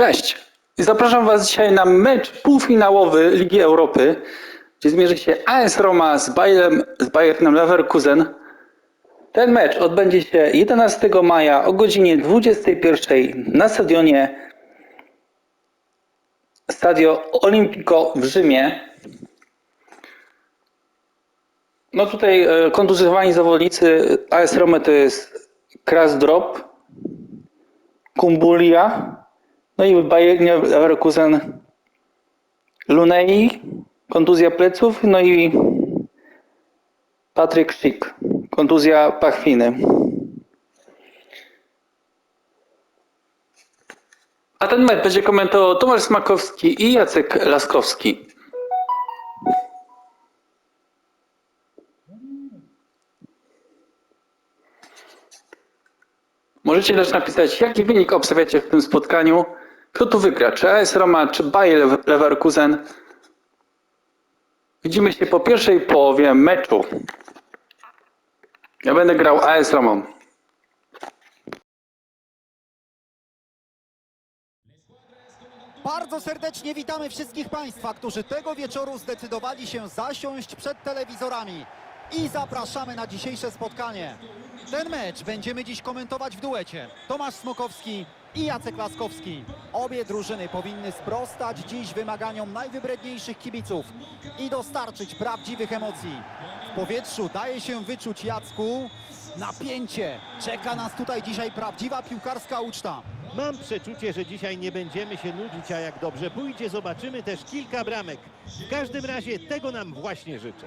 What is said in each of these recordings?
Cześć! Zapraszam Was dzisiaj na mecz półfinałowy Ligi Europy, gdzie zmierzy się AS Roma z, Bayern, z Bayernem Leverkusen. Ten mecz odbędzie się 11 maja o godzinie 21 na stadionie Stadio Olimpico w Rzymie. No tutaj e, kontuzjowani zawodnicy AS Roma to jest Krasdrop, Kumbulia, no i Bayernie Leverkusen Lunei, kontuzja pleców, no i Patryk Schick, kontuzja pachwiny. A ten mecz będzie komentował Tomasz Smakowski i Jacek Laskowski. Możecie też napisać, jaki wynik obstawiacie w tym spotkaniu. Kto tu wygra? Czy AS Roma, czy Bayer Leverkusen? Widzimy się po pierwszej połowie meczu. Ja będę grał AS Romą. Bardzo serdecznie witamy wszystkich Państwa, którzy tego wieczoru zdecydowali się zasiąść przed telewizorami i zapraszamy na dzisiejsze spotkanie. Ten mecz będziemy dziś komentować w duecie. Tomasz Smokowski i Jacek Laskowski. Obie drużyny powinny sprostać dziś wymaganiom najwybredniejszych kibiców i dostarczyć prawdziwych emocji. W powietrzu daje się wyczuć Jacku napięcie. Czeka nas tutaj dzisiaj prawdziwa piłkarska uczta. Mam przeczucie, że dzisiaj nie będziemy się nudzić, a jak dobrze pójdzie, zobaczymy też kilka bramek. W każdym razie tego nam właśnie życzę.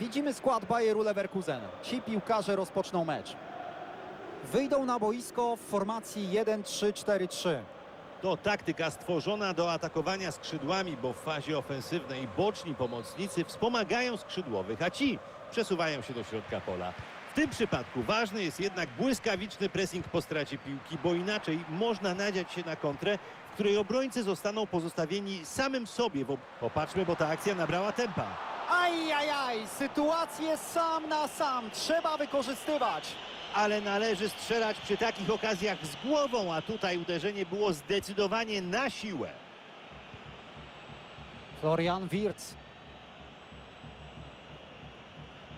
Widzimy skład Bayeru Leverkusen. Ci piłkarze rozpoczną mecz. Wyjdą na boisko w formacji 1-3-4-3. To taktyka stworzona do atakowania skrzydłami, bo w fazie ofensywnej boczni pomocnicy wspomagają skrzydłowych, a ci przesuwają się do środka pola. W tym przypadku ważny jest jednak błyskawiczny pressing po stracie piłki, bo inaczej można nadziać się na kontrę, w której obrońcy zostaną pozostawieni samym sobie. Bo popatrzmy, bo ta akcja nabrała tempa. Ajajaj, sytuację sam na sam trzeba wykorzystywać. Ale należy strzelać przy takich okazjach z głową, a tutaj uderzenie było zdecydowanie na siłę. Florian Wirtz.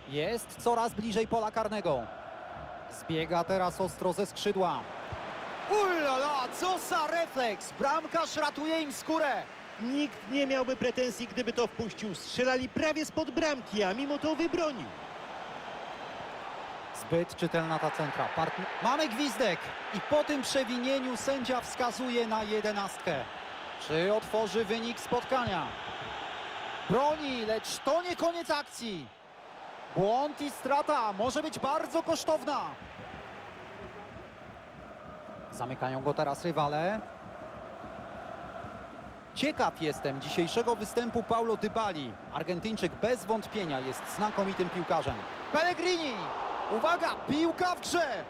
Jest coraz bliżej pola karnego. Zbiega teraz ostro ze skrzydła. Ulala, co za refleks! Bramkarz ratuje im skórę. Nikt nie miałby pretensji, gdyby to wpuścił. Strzelali prawie spod bramki, a mimo to wybronił. Zbyt czytelna ta centra. Partn- Mamy gwizdek i po tym przewinieniu sędzia wskazuje na jedenastkę. Czy otworzy wynik spotkania? Broni, lecz to nie koniec akcji. Błąd i strata może być bardzo kosztowna. Zamykają go teraz rywale. Ciekaw jestem dzisiejszego występu Paulo Dybali. Argentyńczyk bez wątpienia jest znakomitym piłkarzem. Pellegrini! Uwaga, piłka w grze!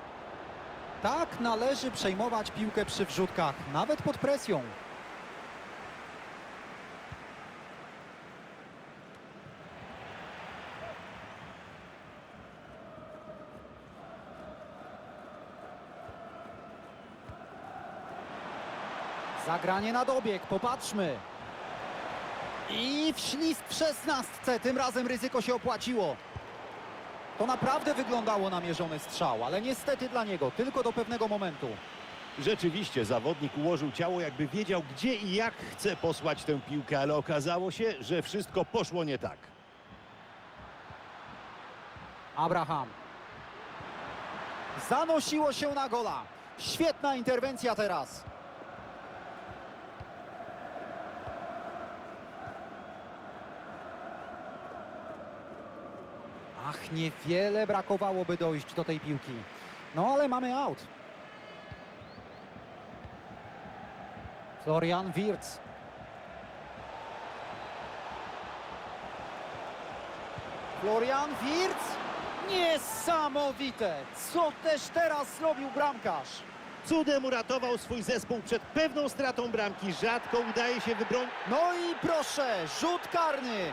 Tak należy przejmować piłkę przy wrzutkach, nawet pod presją. Zagranie na dobieg, popatrzmy. I wślizg w szesnastce, tym razem ryzyko się opłaciło. To naprawdę wyglądało na mierzony strzał, ale niestety dla niego tylko do pewnego momentu. Rzeczywiście zawodnik ułożył ciało, jakby wiedział, gdzie i jak chce posłać tę piłkę, ale okazało się, że wszystko poszło nie tak. Abraham. Zanosiło się na gola. Świetna interwencja teraz. Ach, niewiele brakowałoby dojść do tej piłki. No ale mamy out. Florian Wirtz. Florian Wirtz. Niesamowite! Co też teraz zrobił bramkarz? Cudem uratował swój zespół przed pewną stratą bramki. Rzadko udaje się wybronić. No i proszę, rzut karny.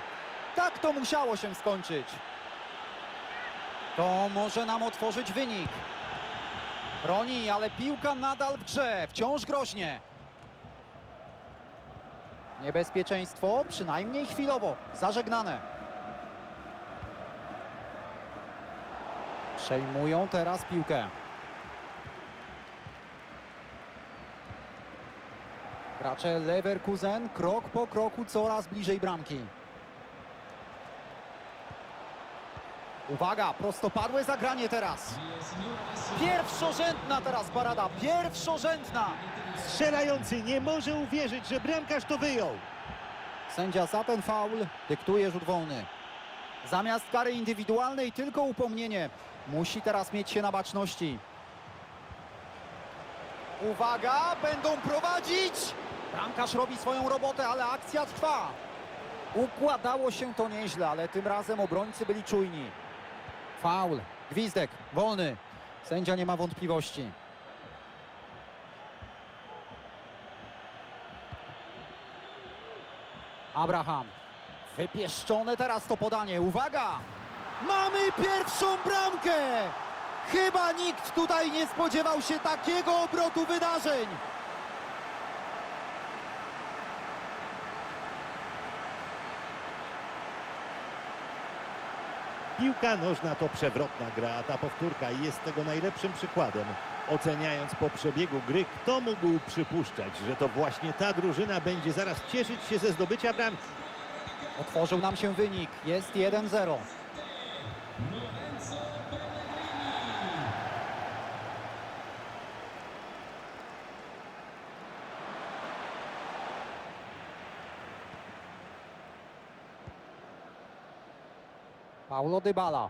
Tak to musiało się skończyć. To może nam otworzyć wynik. Broni, ale piłka nadal w grze, wciąż groźnie. Niebezpieczeństwo, przynajmniej chwilowo, zażegnane. Przejmują teraz piłkę. Gracze Leverkusen krok po kroku coraz bliżej bramki. Uwaga, prostopadłe zagranie teraz. Pierwszorzędna teraz parada, pierwszorzędna. Strzelający nie może uwierzyć, że bramkarz to wyjął. Sędzia za ten faul dyktuje rzut wolny. Zamiast kary indywidualnej tylko upomnienie. Musi teraz mieć się na baczności. Uwaga, będą prowadzić. Bramkarz robi swoją robotę, ale akcja trwa. Układało się to nieźle, ale tym razem obrońcy byli czujni. Faul, gwizdek, wolny. Sędzia nie ma wątpliwości. Abraham. Wypieszczone teraz to podanie. Uwaga! Mamy pierwszą bramkę! Chyba nikt tutaj nie spodziewał się takiego obrotu wydarzeń. Piłka nożna to przewrotna gra, a ta powtórka jest tego najlepszym przykładem. Oceniając po przebiegu gry, kto mógł przypuszczać, że to właśnie ta drużyna będzie zaraz cieszyć się ze zdobycia bramki? Otworzył nam się wynik. Jest 1-0. Paulo Dybala.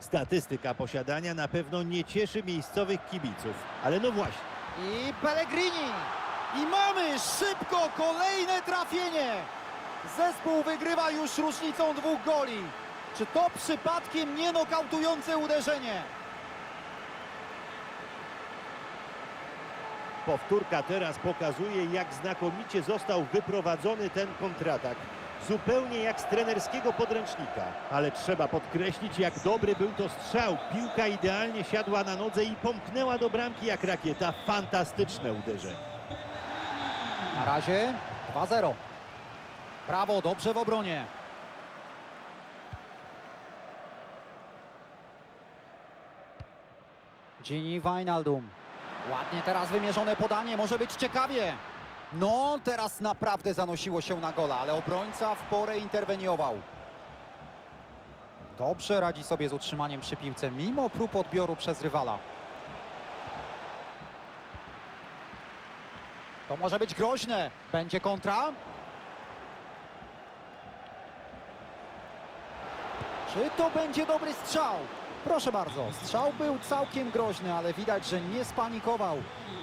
Statystyka posiadania na pewno nie cieszy miejscowych kibiców, ale no właśnie. I Pellegrini. I mamy szybko kolejne trafienie. Zespół wygrywa już różnicą dwóch goli. Czy to przypadkiem nie nokautujące uderzenie? Powtórka teraz pokazuje, jak znakomicie został wyprowadzony ten kontratak. Zupełnie jak z trenerskiego podręcznika. Ale trzeba podkreślić, jak dobry był to strzał. Piłka idealnie siadła na nodze i pomknęła do bramki jak rakieta. Fantastyczne uderzenie. Na razie 2-0. Brawo, dobrze w obronie. Gini Wijnaldum. Ładnie teraz wymierzone podanie, może być ciekawie. No, teraz naprawdę zanosiło się na gola, ale obrońca w porę interweniował. Dobrze radzi sobie z utrzymaniem przy piłce, mimo prób odbioru przez rywala. To może być groźne. Będzie kontra? Czy to będzie dobry strzał? Proszę bardzo, strzał był całkiem groźny, ale widać, że nie spanikował.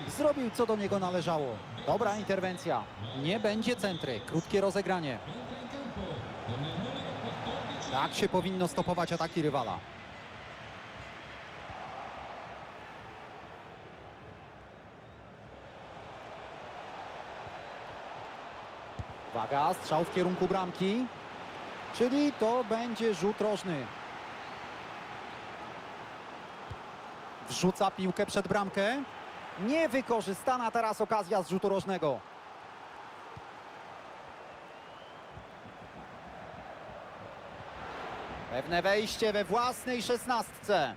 Zrobił co do niego należało. Dobra interwencja. Nie będzie centry. Krótkie rozegranie. Entra in campo con il numero 14 Tak się powinno stopować ataki rywala. Uwaga, strzał w kierunku bramki. Czyli to będzie rzut rożny. Wrzuca piłkę przed bramkę. Niewykorzystana teraz okazja z rzutu rożnego. Pewne wejście we własnej szesnastce.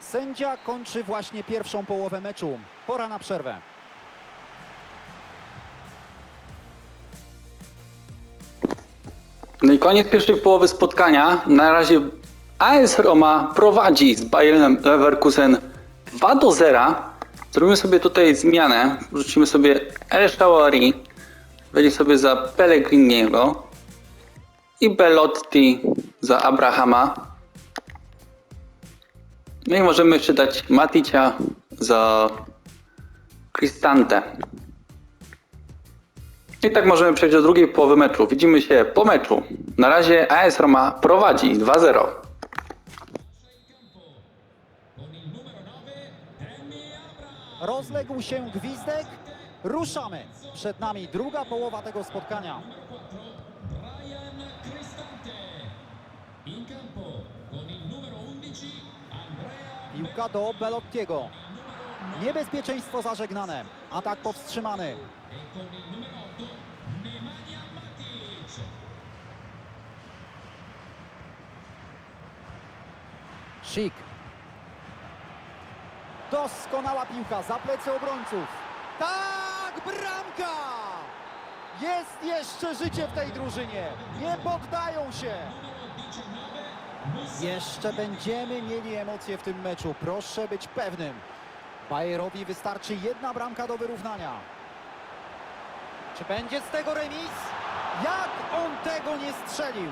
Sędzia kończy właśnie pierwszą połowę meczu. Pora na przerwę. No i koniec pierwszej połowy spotkania. Na razie AS Roma prowadzi z Bayernem Leverkusen 2 do 0. Zrobimy sobie tutaj zmianę. Wrzucimy sobie El Shawari. Będzie sobie za Pellegriniego. I Belotti za Abrahama. No i możemy jeszcze dać Maticia za Cristante. I tak możemy przejść do drugiej połowy meczu. Widzimy się po meczu. Na razie AS Roma prowadzi 2-0. Rozległ się gwizdek. Ruszamy. Przed nami druga połowa tego spotkania. Brian Cristante. In campo con il numero 11 Andrea Piłka do Belottiego. Niebezpieczeństwo zażegnane. Atak powstrzymany. e Doskonała piłka za plecy obrońców. Tak, bramka! Jest jeszcze życie w tej drużynie. Nie poddają się. Jeszcze będziemy mieli emocje w tym meczu. Proszę być pewnym. Bayerowi wystarczy jedna bramka do wyrównania. Czy będzie z tego remis? Jak on tego nie strzelił?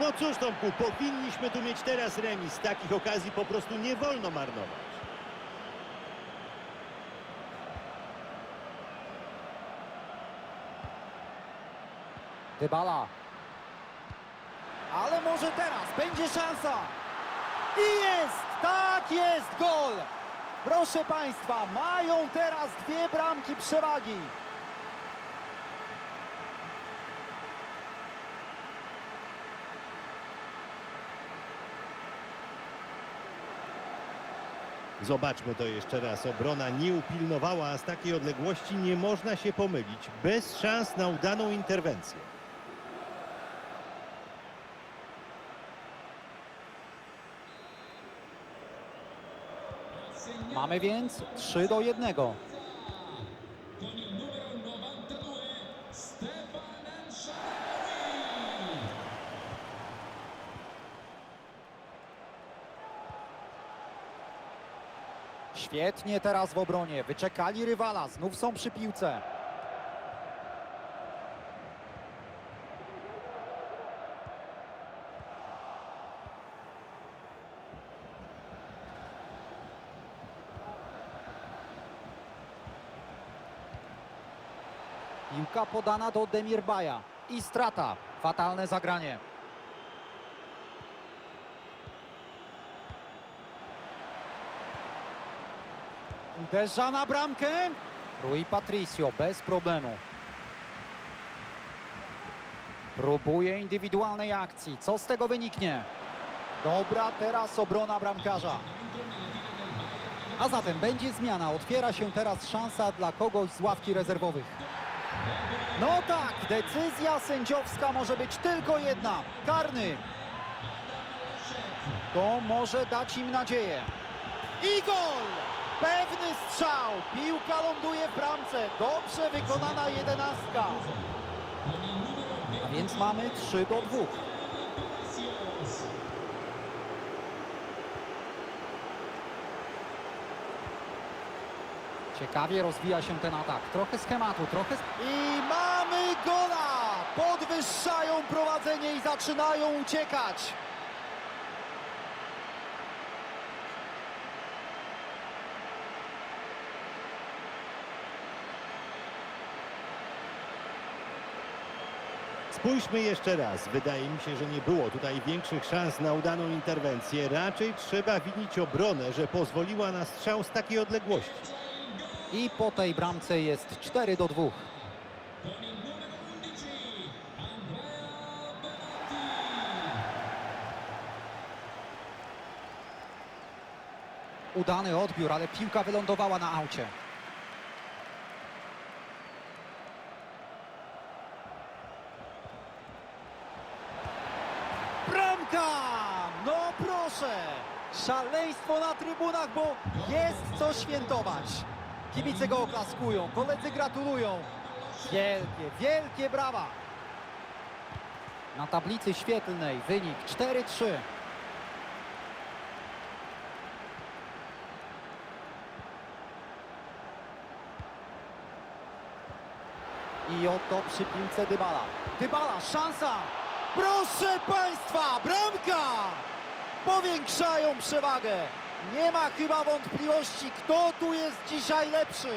No cóż Tomku, powinniśmy tu mieć teraz remis. Takich okazji po prostu nie wolno marnować. Dybala. Ale może teraz będzie szansa. I jest! Tak jest! Gol! Proszę Państwa, mają teraz dwie bramki przewagi. Zobaczmy to jeszcze raz. Obrona nie upilnowała, a z takiej odległości nie można się pomylić. Bez szans na udaną interwencję. Mamy więc 3 do 1. con il numero 92 Stefan Sharawi. Świetnie teraz w obronie. Wyczekali rywala. Znów są przy piłce. Piłka podana do Demirbaja. I strata. Fatalne zagranie. Uderza na bramkę. Rui Patricio bez problemu. Próbuje indywidualnej akcji. Co z tego wyniknie? Dobra, teraz obrona bramkarza. A zatem będzie zmiana. Otwiera się teraz szansa dla kogoś z ławki rezerwowych. No tak, decyzja sędziowska może być tylko jedna. Karny. To może dać im nadzieję. I gol! Pewny strzał. Piłka ląduje w bramce. Dobrze wykonana jedenastka. A więc mamy 3 do 2. Ciekawie rozwija się ten atak. Trochę schematu, trochę... I mamy gola! Podwyższają prowadzenie i zaczynają uciekać. Spójrzmy jeszcze raz. Wydaje mi się, że nie było tutaj większych szans na udaną interwencję. Raczej trzeba winić obronę, że pozwoliła na strzał z takiej odległości. I po tej bramce jest 4 do 2. Udany odbiór, ale piłka wylądowała na aucie. Bramka! No proszę! szaleństwo na trybunach, bo jest co świętować. Kibice go oklaskują, koledzy gratulują. Wielkie, wielkie brawa. Na tablicy świetlnej wynik 4-3. I oto przy piłce Dybala. Dybala, szansa! Proszę Państwa, bramka! Powiększają przewagę. Nie ma chyba wątpliwości, kto tu jest dzisiaj lepszy.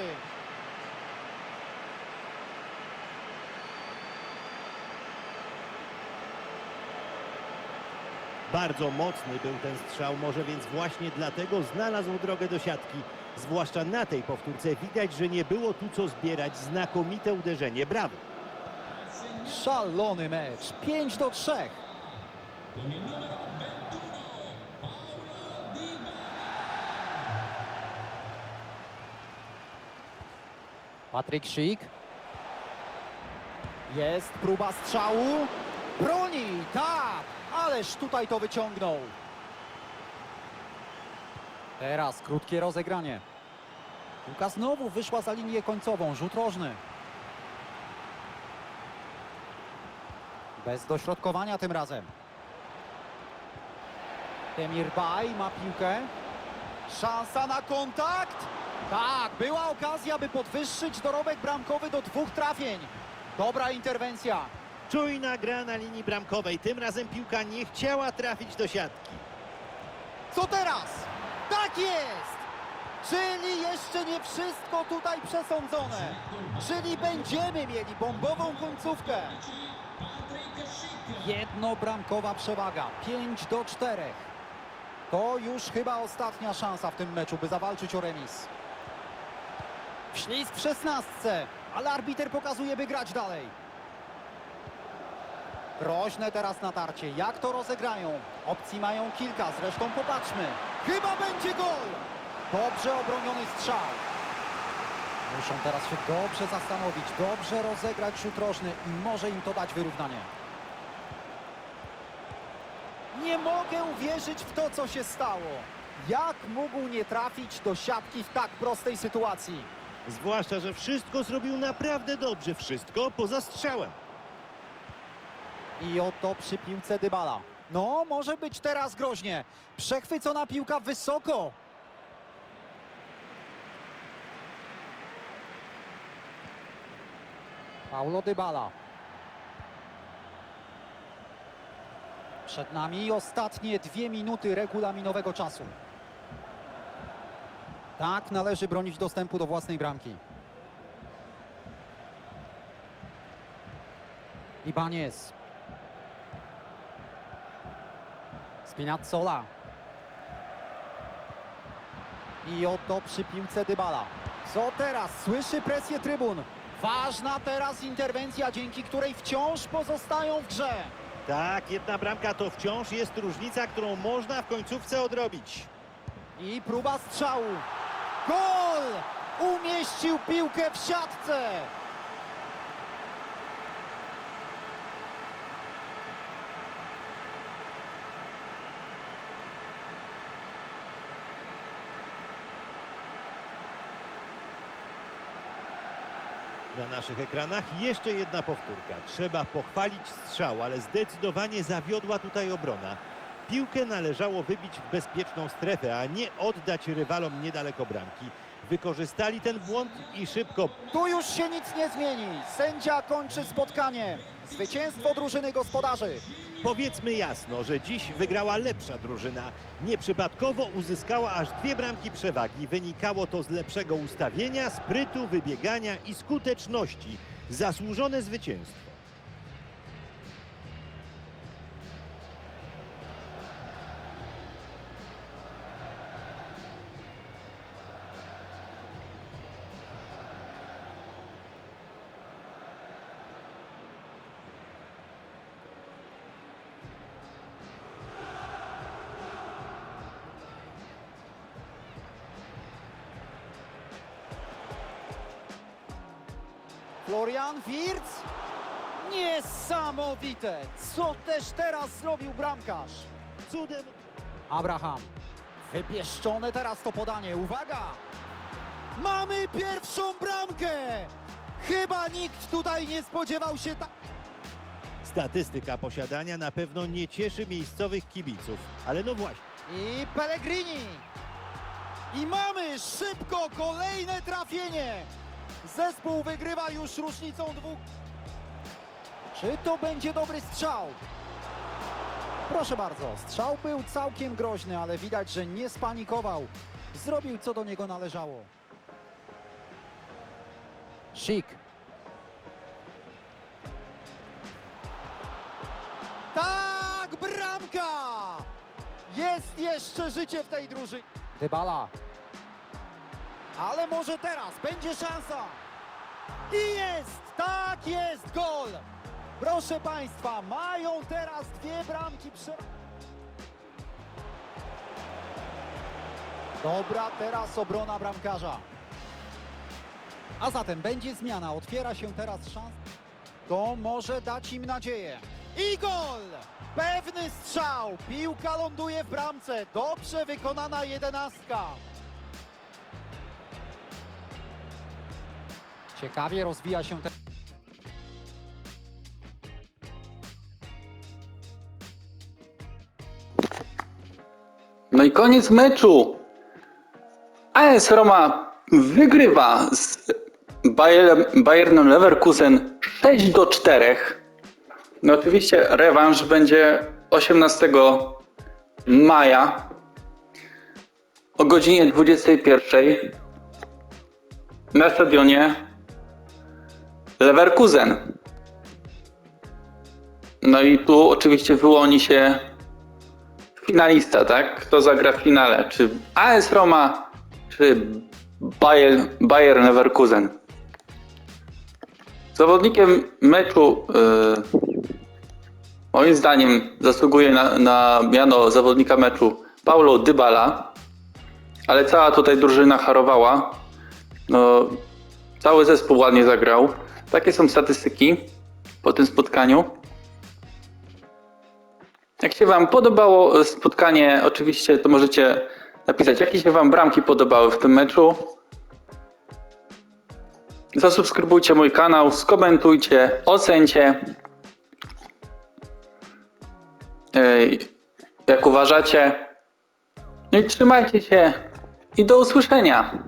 Bardzo mocny był ten strzał, może więc właśnie dlatego znalazł drogę do siatki. Zwłaszcza na tej powtórce widać, że nie było tu co zbierać. Znakomite uderzenie. Brawo! Szalony mecz. 5 do 3. Con il numero 21, Paulo Dybala. Patryk Szyk. Jest próba strzału. Broni, tak! Ależ tutaj to wyciągnął. Teraz krótkie rozegranie. Piłka znowu wyszła za linię końcową. Rzut rożny. Bez dośrodkowania tym razem. Demir Baj ma piłkę. Szansa na kontakt. Tak, była okazja, by podwyższyć dorobek bramkowy do dwóch trafień. Dobra interwencja. Czujna gra na linii bramkowej. Tym razem piłka nie chciała trafić do siatki. Co teraz? Tak jest! Czyli jeszcze nie wszystko tutaj przesądzone. Czyli będziemy mieli bombową końcówkę. Patrick Schick. Jednobramkowa przewaga. 5 do 4. To już chyba ostatnia szansa w tym meczu, by zawalczyć o remis. Ślizg w szesnastce, ale arbiter pokazuje, by grać dalej. Groźne teraz natarcie. Jak to rozegrają? Opcji mają kilka, zresztą popatrzmy. Chyba będzie gol! Dobrze obroniony strzał. Muszą teraz się dobrze zastanowić, dobrze rozegrać rzut rożny i może im to dać wyrównanie. Nie mogę uwierzyć w to, co się stało. Jak mógł nie trafić do siatki w tak prostej sytuacji? Zwłaszcza, że wszystko zrobił naprawdę dobrze. Wszystko poza strzałem. I oto przy piłce Dybala. No, może być teraz groźnie. Przechwycona piłka wysoko. Paulo Dybala. Przed nami ostatnie dwie minuty regulaminowego czasu. Tak należy bronić dostępu do własnej bramki. Ibanez. Spinazzola. I oto przy piłce Dybala. Co teraz? Słyszy presję trybun. Ważna teraz interwencja, dzięki której wciąż pozostają w grze. Tak, jedna bramka to wciąż jest różnica, którą można w końcówce odrobić. I próba strzału. Gol! Umieścił piłkę w siatce. Na naszych ekranach jeszcze jedna powtórka. Trzeba pochwalić strzał, ale zdecydowanie zawiodła tutaj obrona. Piłkę należało wybić w bezpieczną strefę, a nie oddać rywalom niedaleko bramki. Wykorzystali ten błąd i szybko Tu już się nic nie zmieni. Sędzia kończy spotkanie. Zwycięstwo drużyny gospodarzy. Powiedzmy jasno, że dziś wygrała lepsza drużyna. Nieprzypadkowo uzyskała aż dwie bramki przewagi. Wynikało to z lepszego ustawienia, sprytu, wybiegania i skuteczności. Zasłużone zwycięstwo. Niesamowite! Co też teraz zrobił bramkarz? Cudem Abraham. Wypieszczone teraz to podanie. Uwaga! Mamy pierwszą bramkę! Chyba nikt tutaj nie spodziewał się tak. Statystyka posiadania na pewno nie cieszy miejscowych kibiców, ale no właśnie. I Pellegrini. I mamy szybko kolejne trafienie. Zespół wygrywa już różnicą dwóch. Czy to będzie dobry strzał? Proszę bardzo, strzał był całkiem groźny, ale widać, że nie spanikował. Zrobił co do niego należało. Szik. Tak, bramka! Jest jeszcze życie w tej drużynie. Dybala. Ale może teraz będzie szansa. I jest! Tak jest! Gol! Proszę Państwa, mają teraz dwie bramki. Dobra, teraz obrona bramkarza. A zatem będzie zmiana, otwiera się teraz szansa. To może dać im nadzieję. I gol! Pewny strzał. Piłka ląduje w bramce. Dobrze wykonana jedenastka. Ciekawie rozwija się ten... No i koniec meczu. AS Roma wygrywa z Bayern, Bayernem Leverkusen 6 do 4. No oczywiście rewanż będzie 18 maja o godzinie 21 na stadionie Leverkusen. No i tu oczywiście wyłoni się finalista, tak? Kto zagra w finale? Czy AS Roma, czy Bayern, Bayern Leverkusen? Zawodnikiem meczu yy, moim zdaniem zasługuje na, na miano zawodnika meczu Paulo Dybala, ale cała tutaj drużyna harowała. No, cały zespół ładnie zagrał. Takie są statystyki po tym spotkaniu. Jak się Wam podobało spotkanie, oczywiście to możecie napisać, jakie się Wam bramki podobały w tym meczu. Zasubskrybujcie mój kanał, skomentujcie, ocencie. Jak uważacie. No i trzymajcie się i do usłyszenia.